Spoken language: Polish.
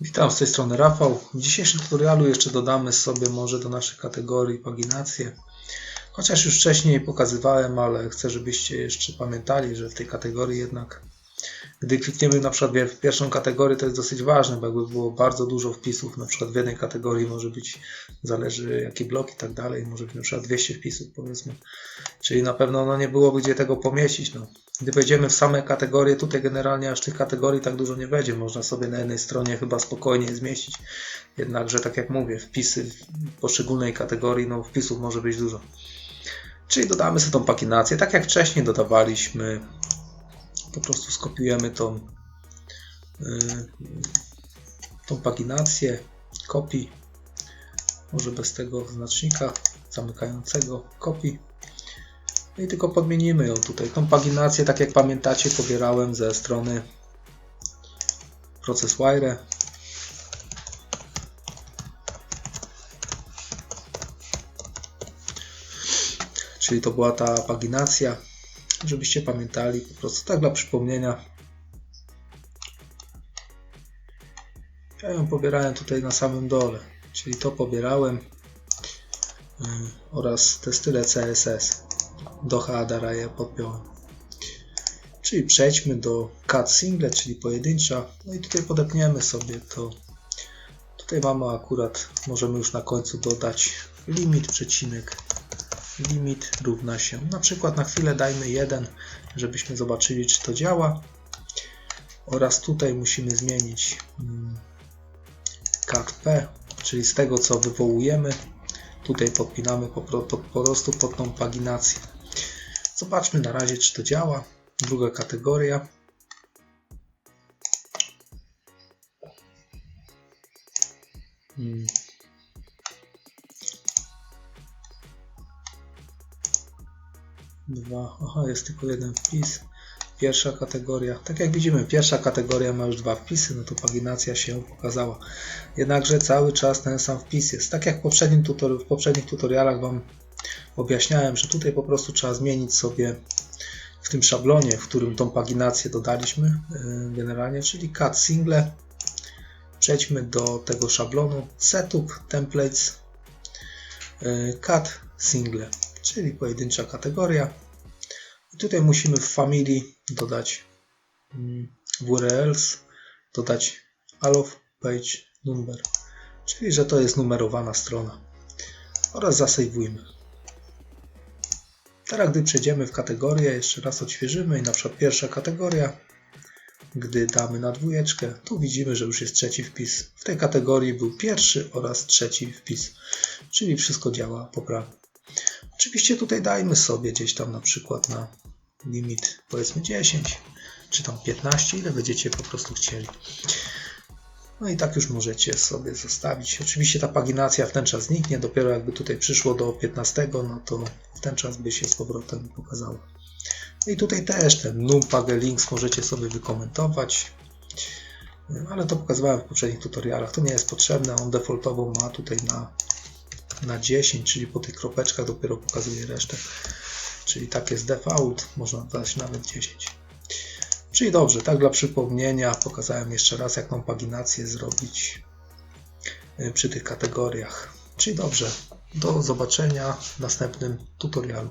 Witam, z tej strony Rafał. W dzisiejszym tutorialu jeszcze dodamy sobie może do naszych kategorii paginację. Chociaż już wcześniej pokazywałem, ale chcę, żebyście jeszcze pamiętali, że w tej kategorii jednak, gdy klikniemy na przykład w pierwszą kategorię, to jest dosyć ważne, bo jakby było bardzo dużo wpisów, na przykład w jednej kategorii może być, zależy jaki blok i tak dalej, może być na przykład 200 wpisów powiedzmy, czyli na pewno no, nie byłoby gdzie tego pomieścić. No. Gdy wejdziemy w same kategorie, tutaj generalnie aż tych kategorii tak dużo nie będzie. Można sobie na jednej stronie chyba spokojnie zmieścić. Jednakże, tak jak mówię, wpisy w poszczególnej kategorii, no wpisów może być dużo. Czyli dodamy sobie tą paginację, tak jak wcześniej dodawaliśmy. Po prostu skopiujemy tą, yy, tą paginację, kopii, może bez tego znacznika zamykającego, kopii. No i tylko podmienimy ją tutaj. Tą paginację, tak jak pamiętacie, pobierałem ze strony ProcessWire. Czyli to była ta paginacja, żebyście pamiętali, po prostu tak dla przypomnienia. Ja ją pobierałem tutaj na samym dole, czyli to pobierałem yy, oraz te style CSS do headera je podpiąłem. Czyli przejdźmy do cut single, czyli pojedyncza. No i tutaj podepniemy sobie to. Tutaj mamy akurat, możemy już na końcu dodać limit, przecinek. Limit równa się. Na przykład na chwilę dajmy 1, żebyśmy zobaczyli, czy to działa. Oraz tutaj musimy zmienić mm, cut p, czyli z tego co wywołujemy. Tutaj podpinamy po, po, po prostu pod tą paginację. Zobaczmy na razie, czy to działa. Druga kategoria. Hmm. Dwa. Aha, jest tylko jeden wpis. Pierwsza kategoria. Tak jak widzimy, pierwsza kategoria ma już dwa wpisy, no to paginacja się pokazała. Jednakże cały czas ten sam wpis jest. Tak jak w, poprzednim tutor- w poprzednich tutorialach Wam objaśniałem, że tutaj po prostu trzeba zmienić sobie w tym szablonie, w którym tą paginację dodaliśmy yy, generalnie, czyli cut single. Przejdźmy do tego szablonu setup templates yy, cut single, czyli pojedyncza kategoria. Tutaj musimy w familii dodać mm, URLs, dodać allow page number, czyli że to jest numerowana strona oraz zasejwujmy. Teraz, gdy przejdziemy w kategorię, jeszcze raz odświeżymy i na przykład pierwsza kategoria, gdy damy na dwójeczkę, tu widzimy, że już jest trzeci wpis. W tej kategorii był pierwszy oraz trzeci wpis, czyli wszystko działa poprawnie. Oczywiście tutaj dajmy sobie gdzieś tam na przykład na limit powiedzmy 10 czy tam 15, ile będziecie po prostu chcieli. No i tak już możecie sobie zostawić. Oczywiście ta paginacja w ten czas zniknie, dopiero jakby tutaj przyszło do 15, no to w ten czas by się z powrotem pokazało. No i tutaj też ten numpage links możecie sobie wykomentować, ale to pokazywałem w poprzednich tutorialach. To nie jest potrzebne, on defaultowo ma tutaj na, na 10, czyli po tych kropeczkach dopiero pokazuje resztę. Czyli tak jest default, można dać nawet 10. Czyli dobrze, tak dla przypomnienia pokazałem jeszcze raz, jak paginację zrobić y, przy tych kategoriach. Czyli dobrze, do zobaczenia w następnym tutorialu.